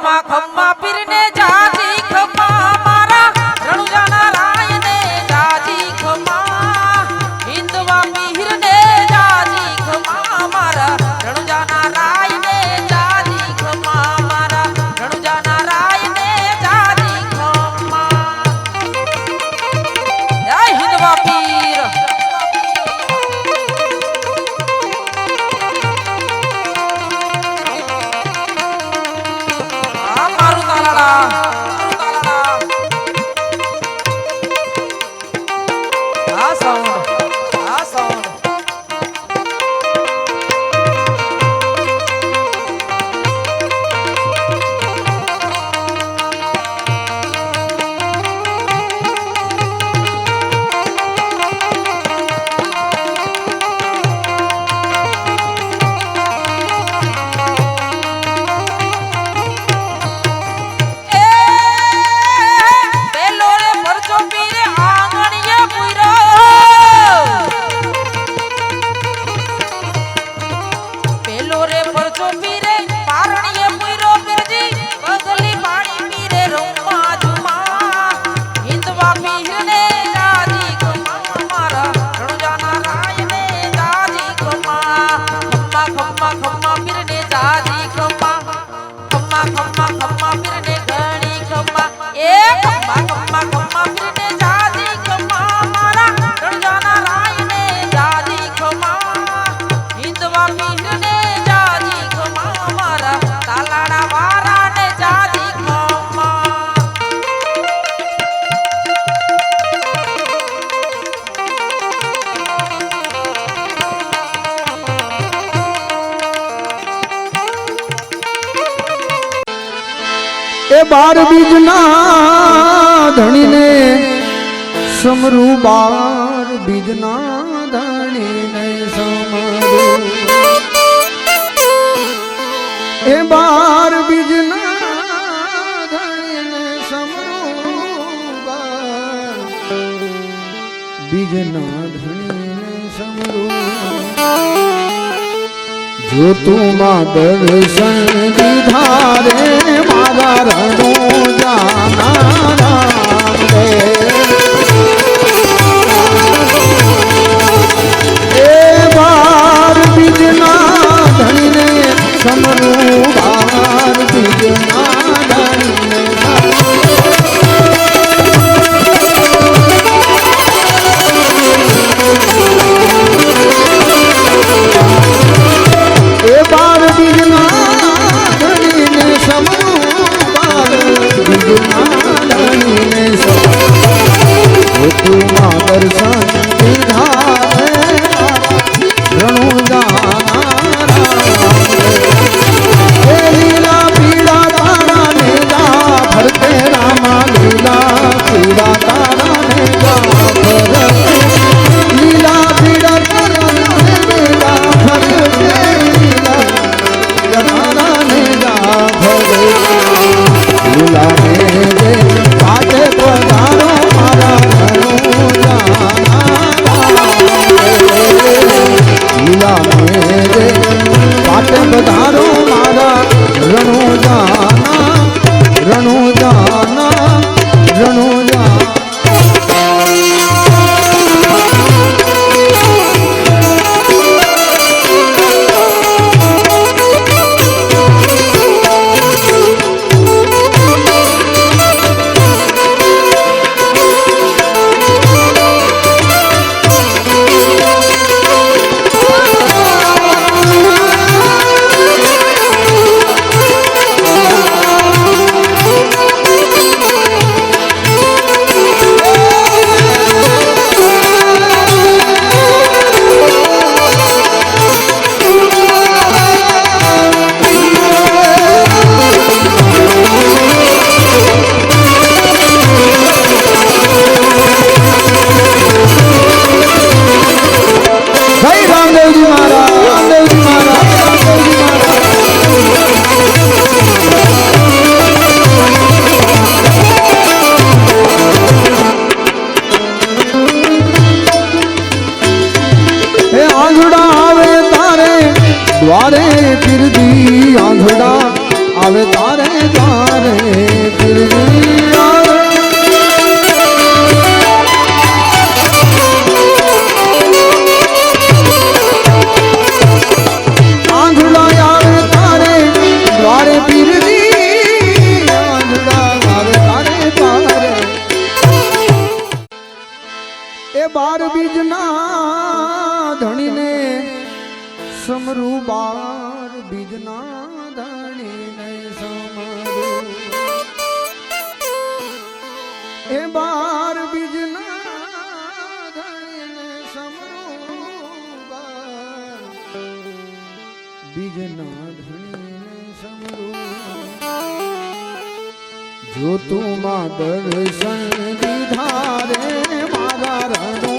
ক্ষমা ক্ষমা পীর એ બાર બીજના ધણીને સમરુ બાર બીજના ધણીને સમરૂ. એ બાર જો તું માં દર્શન દીધા મારા રણો જાના બાર બીજના ધણી સમરું એ બાર બીજના ધણી સમરું બીજના ધણી સમરું જો તું માં દર્શન દીધા રે મારા રણ